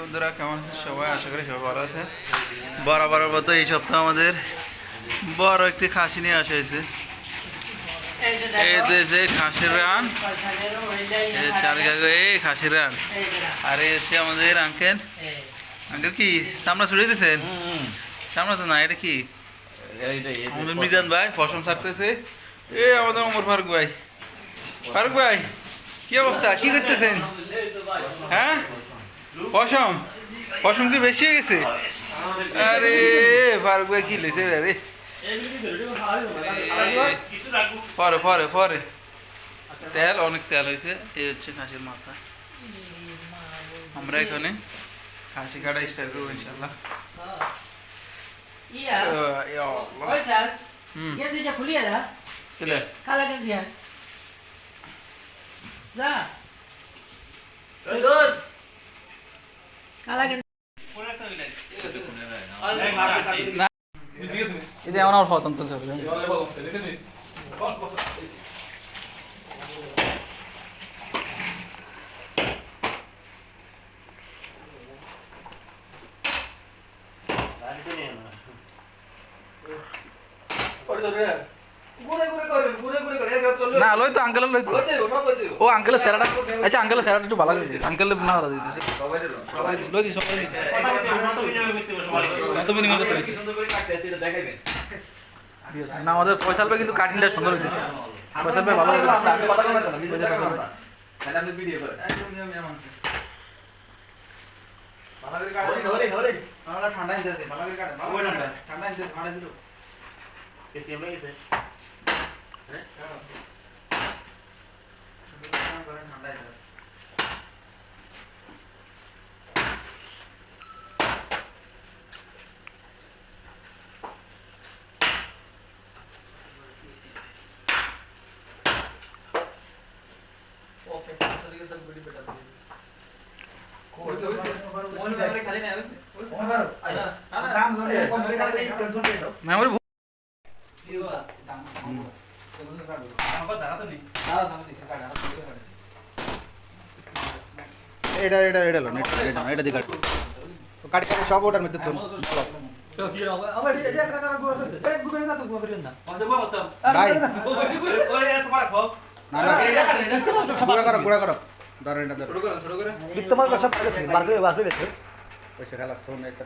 বন্ধুরা কেমন আছেন সবাই? আশা করি সবাই ভালো আছে বরাবরের মতো এই সপ্তাহে আমাদের বড় একটি খাসি নিয়ে আসা হয়েছে। এই যে যে খাসির রান। এই খাসির রান। আর এই হচ্ছে আমাদের আঙ্কেল আঙ্কেল কি? চামড়া ছড়িয়ে দিয়েছেন চামড়া তো না এটা কি? আমাদের মিজান ভাই ফসম ছাড়তেছে। এ আমাদের অমর ফারুক ভাই। ফারুক ভাই কি অবস্থা? কি করতেছেন? হ্যাঁ? পশম? পশম কি বেশি হয়ে গেছে? আরে ফারুক ভাই কি লেছে রে পরে পরে পরে। তেল অনেক তেল হয়েছে এই হচ্ছে খাসির মাথা। আমরা এখানে খাসি কাটা স্টার্ট করব ইনশাল্লাহ হুম। ఇది ఏమన్నా పోతాం తెలుసు না লই তো আঙ্কেল লই তো ও আঙ্কেল স্যারাটা আচ্ছা আঙ্কেল স্যারাটা একটু ভালো করে আঙ্কেল না ভালো দিতেছে লই দি সবাই কত বিনিময় করতে ঠিক না আমাদের ফয়সাল ভাই কিন্তু কাটিংটা সুন্দর হইতেছে। ফয়সাল ভাই ভালো এটা এটা এটা লোন এটা এটা এটা দিকে কাটি কাটি কাটি সব ওটার মধ্যে না গুড়া করো গুড়া করো ধরো এটা ধরো তোমার সব বার করে বার করে পয়সা খালাস তো একটা